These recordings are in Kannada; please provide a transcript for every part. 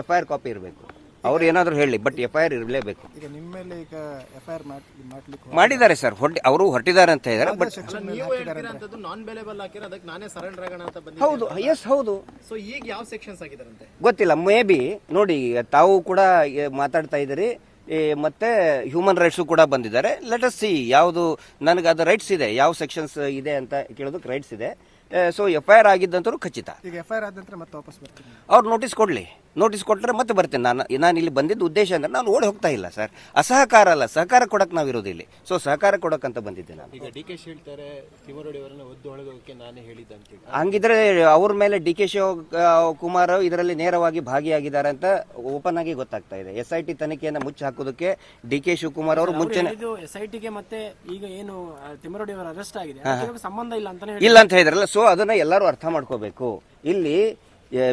ಎಫ್ ಐ ಆರ್ ಕಾಪಿ ಇರಬೇಕು. ಅವ್ರು ಏನಾದರೂ ಹೇಳಿ ಬಟ್ ಎಫ್ ಐ ಆರ್ ಇರಲೇಬೇಕು. ಈಗ ನಿಮ್ಮ ಮೇಲೆ ಈಗ ಎಫ್ ಐ ಆರ್ ಮಾಡ್ಲಿಕ್ಕೆ ಮಾಡಿದ್ದಾರೆ ಸರ್ ಹೊಟ್ಟೆ ಅವರು ಹೊರಟಿದ್ದಾರೆ ಅಂತ ಹೇಳಿದ್ದಾರೆ ಬಟ್ ಸೆಕ್ಷನ್ ನೀವು ಹೇಳ್ತಿರೋಂಥದ್ದು ನಾನ್ ಬೆಲೆಬಲ್ ಹಾಕಿರೋ ಅದಕ್ಕೆ ನಾನೇ ಸರೆಂಡರ್ ಆಗೋಣ ಅಂತ ಬಂದಿದ್ದೆ ಹೌದು ಎಸ್ ಹೌದು. ಸೊ ಈಗ ಯಾವ ಸೆಕ್ಷನ್ಸ್ ಆಗಿದಾರಂತೆ ಗೊತ್ತಿಲ್ಲ ಮೇ ಬಿ ನೋಡಿ ತಾವು ಕೂಡ ಮಾತಾಡ್ತಾ ಇದ್ದೀರಿ ಮತ್ತೆ ಹ್ಯೂಮನ್ ರೈಟ್ಸು ಕೂಡ ಬಂದಿದ್ದಾರೆ. ಲೆಟ್ ಅಸ್ ಸಿ ಯಾವುದು ನನಗೆ ಅದು ರೈಟ್ಸ್ ಇದೆ ಯಾವ ಸೆಕ್ಷನ್ಸ್ ಇದೆ ಅಂತ ಕೇಳೋದಕ್ಕೆ ರೈಟ್ಸ್ ಇದೆ. ಸೊ ಎಫ್ ಐ ಆರ್ ಆಗಿದ್ದಂತರೂ ಖಚಿತ. ಈಗ ಎಫ್ ಐ ಆರ್ ಆದ ನಂತರ ಮತ್ತೆ ವಾಪಸ್ ಬರ್ತೀನಿ. ಅವ್ರು ನೋಟಿಸ್ ಕೊಡಲಿ. ನೋಟಿಸ್ ಕೊಟ್ಟರೆ ಮತ್ತೆ ಬರ್ತೇನೆ. ನಾನು ನಾನು ಇಲ್ಲಿ ಬಂದಿದ್ದ ಉದ್ದೇಶ ಅಂದ್ರೆ ನಾನು ಓಡಿ ಹೋಗ್ತಾ ಇಲ್ಲ ಸರ್. ಅಸಹಕಾರ ಅಲ್ಲ ಸಹಕಾರ ಕೊಡಕ್ಕೆ ನಾವು ಇರೋದು ಇಲ್ಲಿ. ಸೊ ಸಹಕಾರ ಕೊಡಕ್ಕಂತ ಬಂದಿದ್ದೆ ನಾನು. ಈಗ ಡಿ ಕೆ ಶಿ ಹೇಳ್ತಾರೆ ತಿಮರೋಡಿ ಅವರನ್ನು ಒದ್ದು ಒಳಗೋಕೆ ನಾನೇ ಹೇಳಿದ್ದೆ ಹಂಗಿದ್ರೆ ಅವ್ರ ಮೇಲೆ ಡಿ ಕೆ ಶಿವ ಕುಮಾರ್ ಇದರಲ್ಲಿ ನೇರವಾಗಿ ಭಾಗಿಯಾಗಿದ್ದಾರೆ ಅಂತ ಓಪನ್ ಆಗಿ ಗೊತ್ತಾಗ್ತಾ ಇದೆ. ಎಸ್ ಐ ಟಿ ತನಿಖೆಯನ್ನು ಮುಚ್ಚಿ ಹಾಕೋದಕ್ಕೆ ಡಿ ಕೆ ಶಿವಕುಮಾರ್ ಅವರು ಮುಂಚೆ ಇದು ಎಸ್ ಐ ಟಿಗೆ ಮತ್ತೆ ಈಗ ಏನು ಆ, ತಿಮ್ಮರೋಡಿ ಅವರ ಅರೆಸ್ಟ್ ಆಗಿದೆ ಅದಕ್ಕೆ ಸಂಬಂಧ ಇಲ್ಲ ಅಂತ ಇಲ್ಲ ಅಂತ ಹೇಳಿದ್ರಲ್ಲ ಸೊ ಅದನ್ನ ಎಲ್ಲರೂ ಅರ್ಥ ಮಾಡ್ಕೋಬೇಕು. ಇಲ್ಲಿ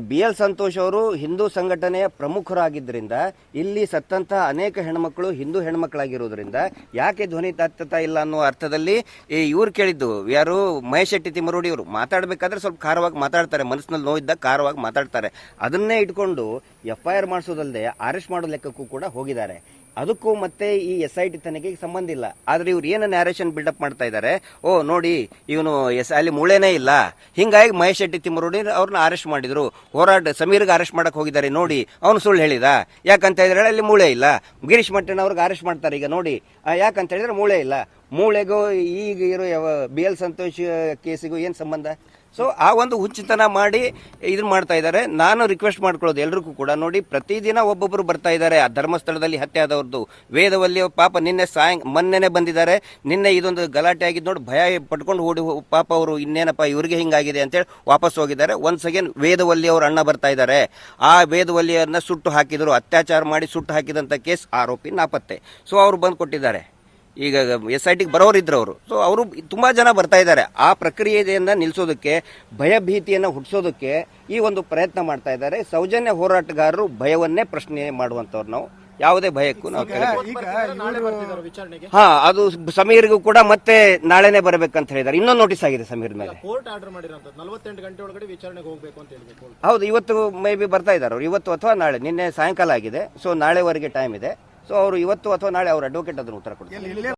ಬಿ ಎಲ್ ಸಂತೋಷ್ ಅವರು ಹಿಂದೂ ಸಂಘಟನೆಯ ಪ್ರಮುಖರಾಗಿದ್ದರಿಂದ ಇಲ್ಲಿ ಸತ್ತಂತ ಅನೇಕ ಹೆಣ್ಮಕ್ಳು ಹಿಂದೂ ಹೆಣ್ಮಕ್ಳಾಗಿರೋದ್ರಿಂದ ಯಾಕೆ ಧ್ವನಿ ತಾತ್ತಾ ಇಲ್ಲ ಅನ್ನೋ ಅರ್ಥದಲ್ಲಿ ಈ ಇವ್ರು ಕೇಳಿದ್ದು. ಯಾರು ಮಹೇಶ್ ಶೆಟ್ಟಿ ತಿಮ್ಮರೋಡಿ ಅವರು. ಮಾತಾಡಬೇಕಾದ್ರೆ ಸ್ವಲ್ಪ ಖಾರವಾಗಿ ಮಾತಾಡ್ತಾರೆ, ಮನಸ್ಸಿನಲ್ಲಿ ನೋವಿದ್ದಾಗ ಖಾರವಾಗಿ ಮಾತಾಡ್ತಾರೆ. ಅದನ್ನೇ ಇಟ್ಕೊಂಡು ಎಫ್ ಐ ಆರ್ ಮಾಡಿಸೋದಲ್ಲದೆ ಅರೆಸ್ಟ್ ಮಾಡೋ ಲೆಕ್ಕಕ್ಕೂ ಕೂಡ ಹೋಗಿದ್ದಾರೆ. ಅದಕ್ಕೂ ಮತ್ತೆ ಈ ಎಸ್ ಐ ಟಿ ತನಿಖೆಗೆ ಸಂಬಂಧ ಇಲ್ಲ. ಆದ್ರೆ ಇವ್ರು ಏನು ನ್ಯಾರೇಷನ್ ಬಿಲ್ಡಪ್ ಮಾಡ್ತಾ ಇದ್ದಾರೆ ಓ, ನೋಡಿ, ಇವನು ಎಸ್, ಅಲ್ಲಿ ಮೂಳೆನೇ ಇಲ್ಲ. ಹಿಂಗಾಗಿ ಮಹೇಶ್ ಶೆಟ್ಟಿ ತಿಮ್ಮರೋಡಿ ಅವ್ರನ್ನ ಅರೆಸ್ಟ್ ಮಾಡಿದ್ರು. ಹೋರಾಟ, ಸಮೀರ್ಗೆ ಅರೆಸ್ಟ್ ಮಾಡಕ್ ಹೋಗಿದ್ದಾರೆ. ನೋಡಿ, ಅವನು ಸುಳ್ಳು ಹೇಳಿದ. ಯಾಕಂತ ಹೇಳಿದ್ರೆ ಅಲ್ಲಿ ಮೂಳೆ ಇಲ್ಲ. ಗಿರೀಶ್ ಮಟ್ಟಣ್ಣ ಅವ್ರಿಗೆ ಅರೆಸ್ಟ್ ಮಾಡ್ತಾರೆ ಈಗ, ನೋಡಿ. ಯಾಕಂತ ಹೇಳಿದ್ರೆ ಮೂಳೆ ಇಲ್ಲ. ಮೂಳೆಗೂ ಈಗ ಇರೋ ಬಿ ಎಲ್ ಸಂತೋಷ್ ಕೇಸಿಗೂ ಏನು ಸಂಬಂಧ? ಸೊ ಆ ಒಂದು ಹುಚ್ಚುತನ ಮಾಡಿ ಇದನ್ನ ಮಾಡ್ತಾ ಇದ್ದಾರೆ. ನಾನು ರಿಕ್ವೆಸ್ಟ್ ಮಾಡ್ಕೊಳ್ಳೋದು ಎಲ್ರಿಗೂ ಕೂಡ. ನೋಡಿ, ಪ್ರತಿದಿನ ಒಬ್ಬೊಬ್ಬರು ಬರ್ತಾ ಇದ್ದಾರೆ. ಆ ಧರ್ಮಸ್ಥಳದಲ್ಲಿ ಹತ್ಯೆ ಆದವ್ರದ್ದು ವೇದವಲ್ಲಿ ಪಾಪ ನಿನ್ನೆ ಸಾಯಂ, ಮೊನ್ನೆನೆ ಬಂದಿದ್ದಾರೆ. ನಿನ್ನೆ ಇದೊಂದು ಗಲಾಟೆ ಆಗಿದ್ದು ನೋಡಿ, ಭಯ ಪಟ್ಕೊಂಡು ಓಡಿ ಪಾಪ ಅವರು ಇನ್ನೇನಪ್ಪ ಇವ್ರಿಗೆ ಹಿಂಗಾಗಿದೆ ಅಂತೇಳಿ ವಾಪಸ್ ಹೋಗಿದ್ದಾರೆ. ಒನ್ಸ್ ಅಗೇನ್ ವೇದವಲ್ಲಿ ಅವ್ರ ಅಣ್ಣ ಬರ್ತಾ ಇದ್ದಾರೆ. ಆ ವೇದವಲ್ಲಿಯನ್ನ ಸುಟ್ಟು ಹಾಕಿದ್ರು, ಅತ್ಯಾಚಾರ ಮಾಡಿ ಸುಟ್ಟು ಹಾಕಿದಂತ ಕೇಸ್ ಆರೋಪಿ ನಾಪತ್ತೆ. ಸೊ ಅವ್ರು ಬಂದು ಕೊಟ್ಟಿದ್ದಾರೆ ಈಗ ಎಸ್ ಐ ಟಿಗೆ ಬರೋರಿದ್ರು ಅವರು. ಸೊ ಅವರು ತುಂಬಾ ಜನ ಬರ್ತಾ ಇದ್ದಾರೆ. ಆ ಪ್ರಕ್ರಿಯೆಯನ್ನ ನಿಲ್ಲಿಸೋದಕ್ಕೆ ಭಯಭೀತಿಯನ್ನು ಹುಟ್ಟಿಸೋದಕ್ಕೆ ಈ ಒಂದು ಪ್ರಯತ್ನ ಮಾಡ್ತಾ ಇದ್ದಾರೆ. ಸೌಜನ್ಯ ಹೋರಾಟಗಾರರು ಭಯವನ್ನೇ ಪ್ರಶ್ನೆ ಮಾಡುವಂಥವ್ರು ನಾವು. ಯಾವುದೇ ಭಯಕ್ಕೂ ನಾವು ಈಗ ನಾಳೆ ಬರ್ತಿದ್ದಾರೆ ವಿಚಾರಣೆಗೆ. ಹಾ ಅದು ಸಮೀರ್ಗೂ ಕೂಡ ಮತ್ತೆ ನಾಳೆನೆ ಬರಬೇಕಂತ ಹೇಳಿದ್ದಾರೆ. ಇನ್ನೊಂದು ನೋಟಿಸ್ ಆಗಿದೆ ಸಮೀರ್ ಮೇಲೆ. ಕೋರ್ಟ್ ಆರ್ಡರ್ ಮಾಡಿರೋಂಥದ್ದು. ನಲವತ್ತೆಂಟು ಗಂಟೆ ಒಳಗಡೆ ವಿಚಾರಣೆಗೆ ಹೋಗ್ಬೇಕು ಅಂತ ಹೇಳಿದೆ ಹೌದು ಇವತ್ತು ಮೇ ಬಿ ಬರ್ತಾ ಇದ್ದಾರೆ ಅವರು. ಇವತ್ತು ಅಥವಾ ನಾಳೆ. ನಿನ್ನೆ ಸಾಯಂಕಾಲ ಆಗಿದೆ. ಸೊ ನಾಳೆವರೆಗೆ ಟೈಮ್ ಇದೆ. ಸೊ ಅವರು ಇವತ್ತು ಅಥವಾ ನಾಳೆ ಅವ್ರ ಅಡ್ವೊಕೇಟ್ ಅದನ್ನು ಉತ್ತರ ಕೊಡ್ತಾರೆ.